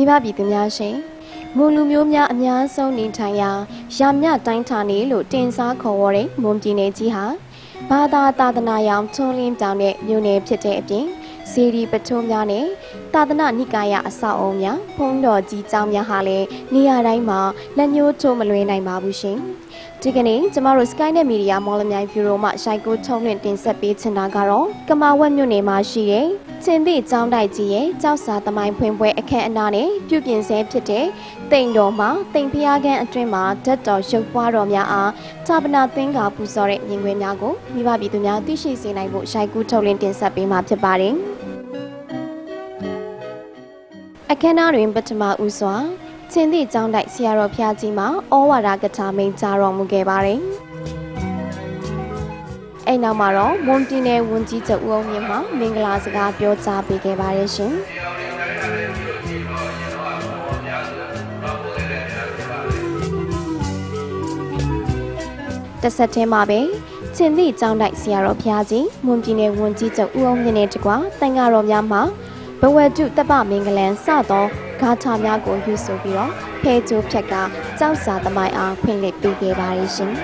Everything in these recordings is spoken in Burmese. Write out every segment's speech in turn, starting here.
မိဘပြည်သူများရှင်မူလူမျိုးများအများဆုံးနေထိုင်ရာရာမြတိုင်းဌာနေလို့တင်စားခေါ်ဝေါ်တဲ့မွန်ပြည်နယ်ကြီးဟာဘာသာသာသနာရောင်ထွန်းလင်းပြောင်တဲ့မြို့နယ်ဖြစ်တဲ့အပြင် စီရီပထုံးများနဲ့သာသနာနိကာယအဆောက်အအုံများဖုံးတော်ကြီးကျောင်းများဟာလည်းနေရာတိုင်းမှာလက်ညှိုးထိုးမလွှဲနိုင်ပါဘူးရှင်ဒီကနေ့ကျမတို့ Skynet Media မော်လမြိုင် Bureau မှရှိုက်ကိုထုံးလွှင့်တင်ဆက်ပေးချင်တာကတော့ကမာဝက်မြို့နယ်မှာရှိတဲ့ချင်းသည့်ကျောင်းတိုက်ကြီးရဲ့ကျောက်စာသမိုင်းဖွင့်ပွဲအခမ်းအနားနဲ့ပြုပြင်ဆဲဖြစ်တဲ့တိမ်တော်မှာတိမ်ဖျားခန်းအတွင်းမှာဓာတ်တော်ရုပ်ပွားတော်များအားဌာပနာသင်္ကာပူဇော်တဲ့မြင်ကွင်းများကိုမိဘပြည်သူများသိရှိစေနိုင်ဖို့ရှိုက်ကူးထုတ်လင်းတင်ဆက်ပေးမှာဖြစ်ပါတယ်။ အခမ်းအနားတွင်ပထမဦးစွာချင်းသည့်ကျောင်းတိုက်ဆရာတော်ဖျားကြီးမှဩဝါဒကထာမိန်ကြားတော်မူခဲ့ပါတယ်။အဲ့နောက်မှာတော့မွန်ပြည်နယ်ဝန်ကြီးချုပ်ဦးအောင်မြင့်မှမင်္ဂလာစကားပြောကြားပေးခဲ့ပါတယ်ရှင်။တစ်ဆက်တည်းမှာပဲချင်းသည့်ကျောင်းတိုက်ဆရာတော်ဖျားကြီးမွန်ပြည်နယ်ဝန်ကြီးချုပ်ဦးအောင်မြင့်နဲ့တကွတန်ဃာတော်များမှ ဘဝတုတပ္ပမင်္ဂလံစသောဂါထာများကိုယူဆိုပြီးတော့ဖဲကျိုးဖြက်ကကြောက်စာသမိုင်းအောင်ဖွင့်လှစ်ပေးခဲ့ပါတယ်ရှင်။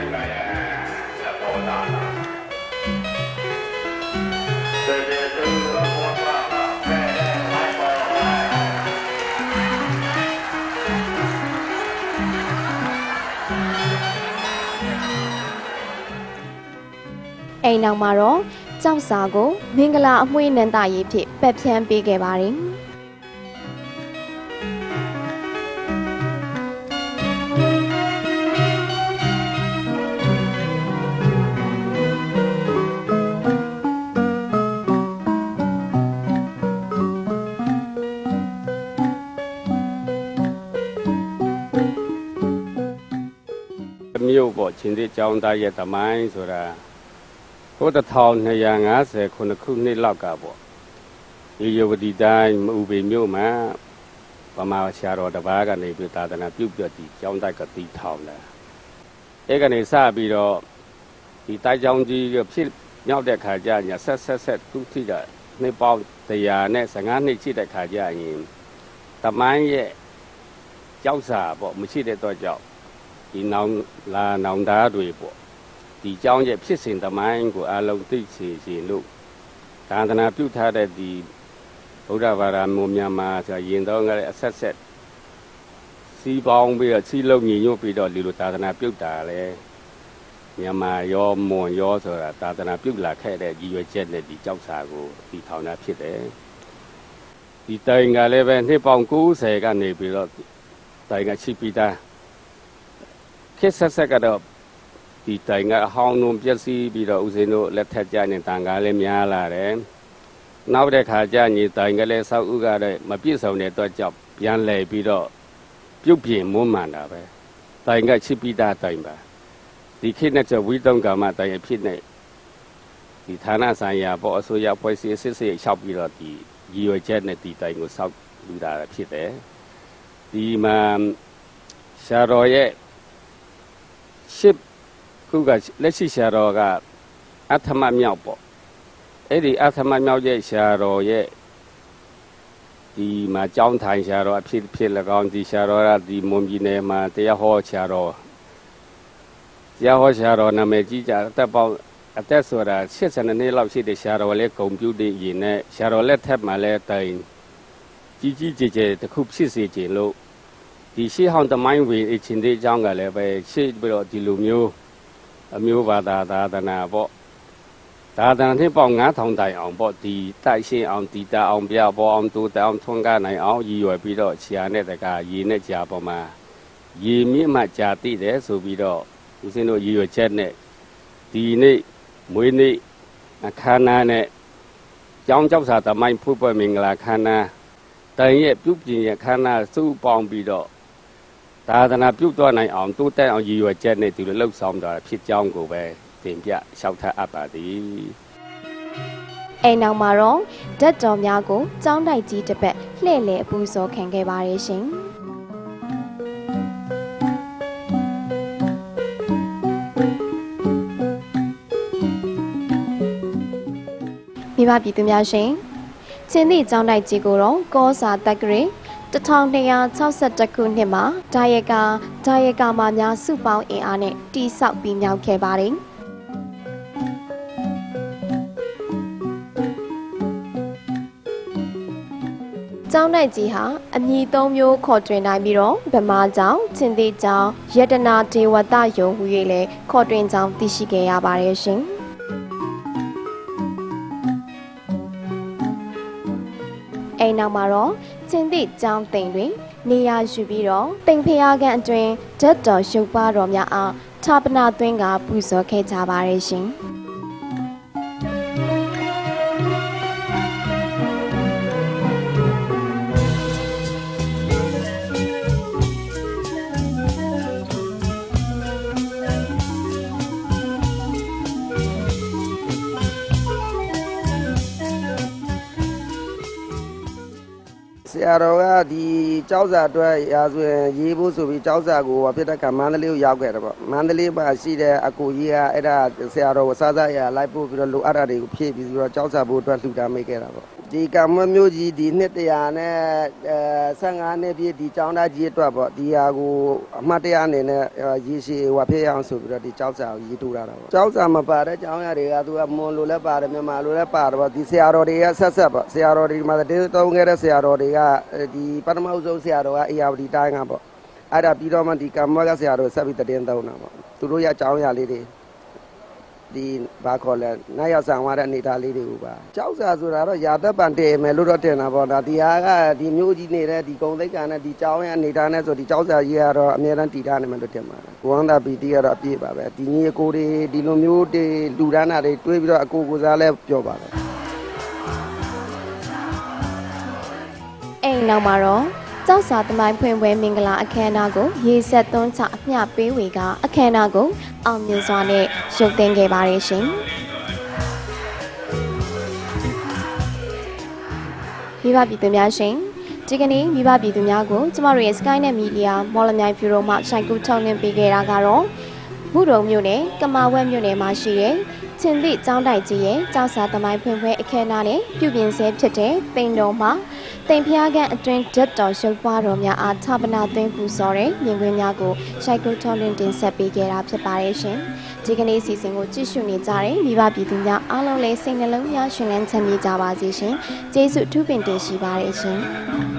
အိမ်နောက်မှာတော့ ကြောက်စာကိုမင်္ဂလာအမွှေးနန္တရေးဖြစ်ပက်ဖြန်းပေးခဲ့ပါတယ်။မြို့ပေါ့ချင်းသေးကျောင်းသားရဲ့တမိုင်းဆိုတာ ဟို1250ခုနှစ်ခုနှစ်လောက်ကပေါ့ဒီယဝတီတိုင်းမဥပေမြို့မှာဗမာဆရာတော်တစ်ပါးကနေပြီးသာသနာပြုပြတီကျောင်းတိုက်ကတီထောင်လာအဲ့ကနေစပြီးတော့ဒီတိုက်ကျောင်းကြီးကဖြစ်မြောက်တဲ့ခါကျညာဆက်ဆက်ဆက်သူထိတာနှစ်ပေါင်း100နဲ့15နှစ်ရှိတဲ့ခါကျရင်တမိုင်းရဲ့ကျောက်စာပေါ့မရှိတဲ့တော့ကြောက်ဒီနောင်လာနောင်သားတွေပေါ့ ဒီเจ้าရဲ့ဖြစ်စဉ်သမိုင်းကိုအလုံးသိစေခြင်းလို့သာသနာပြုထားတဲ့ဒီဗုဒ္ဓဘာသာမျိုးမြန်မာဆိုရင်တော့ငါလည်းအဆက်ဆက်စီးပေါင်းပြီးတော့စီးလုံးညီညွတ်ပြီးတော့ဒီလိုသာသနာပြုတာလဲမြန်မာရောမွန်ရောဆိုတာသာသနာပြုလာခဲ့တဲ့ရည်ရွယ်ချက်နဲ့ဒီကြောက်စာကိုဒီထောင်တာဖြစ်တယ်ဒီတိုင်ကလည်းပဲနှစ်ပေါင်း90ကနေပြီးတော့တိုင်ကချိပြီးသား ခစ်ဆက်ဆက်ကတော့ ဒီတိုင်ကအဟောင်းလုံးပြက်စီးပြီးတော့ဦးစင်းတို့လက်ထက်ကြရင်တန်ကားလည်းများလာတယ်။နောက်တဲ့ခါကျညီတိုင်ကလည်းဆောက်ဥကလည်းမပြည့်စုံတဲ့အတွက်ကြောင့်ပြန်လဲပြီးတော့ပြုတ်ပြင်မွမ်းမှန်တာပဲ။တိုင်ကချစ်ပိတာတိုင်ပါ။ဒီခေတ်နဲ့ကျဝိတုံကာမတိုင်အဖြစ်နဲ့ဒီဌာနဆိုင်ရာပေါ့အစိုးရဖွဲ့စည်းစစ်စစ်လျှောက်ပြီးတော့ဒီရည်ရွယ်ချက်နဲ့ဒီတိုင်ကိုဆောက်လူတာဖြစ်တယ်။ဒီမှာရှာတော်ရဲ့ရှစ် ခုကလက်ရှိဆရာတော်ကအထမမြောက်ပေါ့အဲ့ဒီအထမမြောက်ရဲ့ဆရာတော်ရဲ့ဒီမှာကြောင်းထိုင်ဆရာတော်အဖြစ်ဖြစ်၎င်းဒီဆရာတော်ကဒီမွန်ပြည်နယ်မှာတရားဟောဆရာတော်တရားဟောဆရာတော်နာမည်ကြီးကြအသက်ပေါင်းအသက်ဆိုတာ82နှစ်လောက်ရှိတဲ့ဆရာတော်လည်းဂုံပြူတည်ရင်နဲ့ဆရာတော်လက်ထက်မှာလည်းတိုင်ကြီးကြီးကျယ်ကျယ်တစ်ခုဖြစ်စေခြင်းလို့ဒီရှေးဟောင်းတမိုင်းဝေအချင်းသေးအကြောင်းကလည်းပဲရှေ့ပြီးတော့ဒီလိုမျိုး အမျိုးဘာသာသာသနာပေါ့သာသနာနှစ်ပေါင်း9000တိုင်အောင်ပေါ့ဒီတိုက်ရှင်းအောင်ဒီတာအောင်ပြပေါ်အောင်တူတအောင်ထွန်းကားနိုင်အောင်ရည်ရွယ်ပြီးတော့ခြာနဲ့တကာရေနဲ့ကြာပေါ်မှာရေမြင့်မှကြာတိတယ်ဆိုပြီးတော့ဦးစင်းတို့ရည်ရွယ်ချက်နဲ့ဒီနေ့မွေးနေ့အခမ်းအနားနဲ့ကျောင်းကျောက်စာတမိုင်းဖွင့်ပွဲမင်္ဂလာခမ်းနားတိုင်ရဲ့ပြုပြင်ရခမ်းနားစုပေါင်းပြီးတော့ သာသနာပြုတ်နိုင်အောင်တိုးတက်အောင်ရည်ရွယ်ချက်နဲ့ဒီလိုလှုပ်ဆောင်တာဖြစ်ကြောင်းကိုပဲတင်ပြလျှောက်ထားအပ်ပါသည်အိမ်နောက်မှာတော့ဓာတ်တော်များကိုကျောင်းတိုက်ကြီးတစ်ပတ်လှည့်လည်အပူဇော်ခံခဲ့ပါတယ်ရှင်မိဘပြည်သူများရှင်ချင်းသည့်ကျောင်းတိုက်ကြီးကိုတော့ကောစာတက်ကရေတ 1262ခုနှစ်မှာဒါယကာဒါယကာမများစုပေါင်းအင်အားနဲ့တိဆောက်ပြီးမြောက်ခဲ့ပါတယ်။ကျောင်းတိုက်ကြီးဟာအမည်သုံးမျိုးခေါ်တွင်နိုင်ပြီးတော့ဗမာကျောင်း၊ချင်းသေးကျောင်း၊ယတနာဒေဝတယုံဟူ၍လည်းခေါ်တွင်ကြောင်းသိရှိခဲ့ရပါတယ်ရှင်။အိမ်နောက်မှာတော့ ချင်းသေးကျောင်းတိမ်တွင် နေရာယူပြီးတော့တိမ်ဖျားကန်အတွင်းဓာတ်တော်ရုပ်ပါတော်များအားဌာပနာသွင်းကပူဇော်ခဲ့ကြပါတယ်ရှင်။ ရာတော်ကဒီကျောက်စာအတွက်ရာဆိုရင်ရေးဖို့ဆိုပြီးကျောက်စာကိုဖြစ်တဲ့ကမန္တလေးကိုရောက်ခဲ့တယ်ပေါ့မန္တလေးမှာရှိတဲ့အကူကြီးကအဲ့ဒါဆရာတော်ကိုစားစားရလိုက်ပို့ပြီးတော့လိုအပ်တာတွေကိုဖြည့်ပြီးပြီးတော့ကျောက်စာဖို့အတွက်လှူဒါန်းမိခဲ့တာပေါ့ ဒီကမ္မမျိုးကြီးဒီနှစ်တရာနဲ့အဲ15နှစ်ပြည့်ဒီကျောင်းသားကြီးအတွက်ပေါ့ဒီဟာကိုအမှတ်တရအနေနဲ့ရေရှည်ဟိုဖြစ်ရအောင်ဆိုပြီးတော့ဒီကျောက်စာကိုရေးတူတာတာပေါ့ကျောက်စာမပါတဲ့ကျောင်းရတွေကသူကမွန်လိုလည်းပါတယ်မြန်မာလိုလည်းပါတယ်ပေါ့ဒီဆရာတော်တွေကဆက်ဆက်ပေါ့ဆရာတော်တွေမှာတင်းတုံးခဲ့တဲ့ဆရာတော်တွေကဒီပထမဦးဆုံးဆရာတော်ကအေယာဝတီတိုင်းကပေါ့အဲ့ဒါပြီးတော့မှဒီကမ္မကဆရာတော်ဆက်ပြီးတင်းတုံးတာပေါ့သူတို့ရကျောင်းရလေးတွေ ဒီဘာခေါ်လဲနိုင်ရောက်ဆောင်ရတဲ့အနေသားလေးတွေကိုပါကြောက်စာဆိုတာတော့ယာသက်ပံတည်မယ်လို့တော့တင်တာပေါ့ဒါဒီဟာကဒီမျိုးကြီးနေတဲ့ဒီကုံသိက္ခာနဲ့ဒီကျောင်းရဲ့အနေသားနဲ့ဆိုဒီကြောက်စာကြီးကတော့အများတန်းတည်ထားနေမယ်လို့တင်ပါတယ်ကိုဝန္တာပီတီကတော့အပြည့်ပါပဲဒီညီအကိုတွေဒီလိုမျိုးတွေလူဒန်းတာတွေတွေးပြီးတော့အကိုကိုစားလဲပြောပါတယ်အိမ်နောက်မှာတော့ ကျောက်စာသမိုင်းဖွင့်ပွဲမင်္ဂလာအခမ်းအနားကိုရေဆက်သွန်းချအမျှပေးဝေကအခမ်းအနားကိုအောင်မြင်စွာနဲ့ရုပ်သိမ်းခဲ့ပါတယ်ရှင်။မိဘပြည်သူများရှင်ဒီကနေ့မိဘပြည်သူများကိုကျမတို့ရဲ့ Skynet Media မော်လမြိုင်ဖြူတော်မှရှိုက်ကူထုတ်လွှင့်ပေးခဲ့တာကတော့မှုတုံမြို့နယ်ကမာဝက်မြို့နယ်မှာရှိတဲ့ ချင်းသည့်ကျောင်းတိုက်ကြီးရဲ့ကျောက်စာသမိုင်းဖွင့်ပွဲအခမ်းအနားနဲ့ပြုပြင်ဆဲဖြစ်တဲ့တိမ်တော်မှာတိမ်ဖျားကန်အတွင်းဓာတ်တော်ရုပ်ပွားတော်များအားဌာပနာသွင်းပူဇော်တဲ့မြင်ကွင်းများကိုရှိုက်ကုထော်လင်းတင်ဆက်ပေးခဲ့တာဖြစ်ပါတယ်ရှင်။ဒီကနေ့စီစဉ်ကိုကြည့်ရှုနေကြတဲ့မိဘပြည်သူများအားလုံးလည်းစိတ်နှလုံးများရှင်လန်းချမ်းမြေ့ကြပါစေရှင်။ကျေးဇူးအထူးပင်တင်ရှိပါတယ်ရှင်။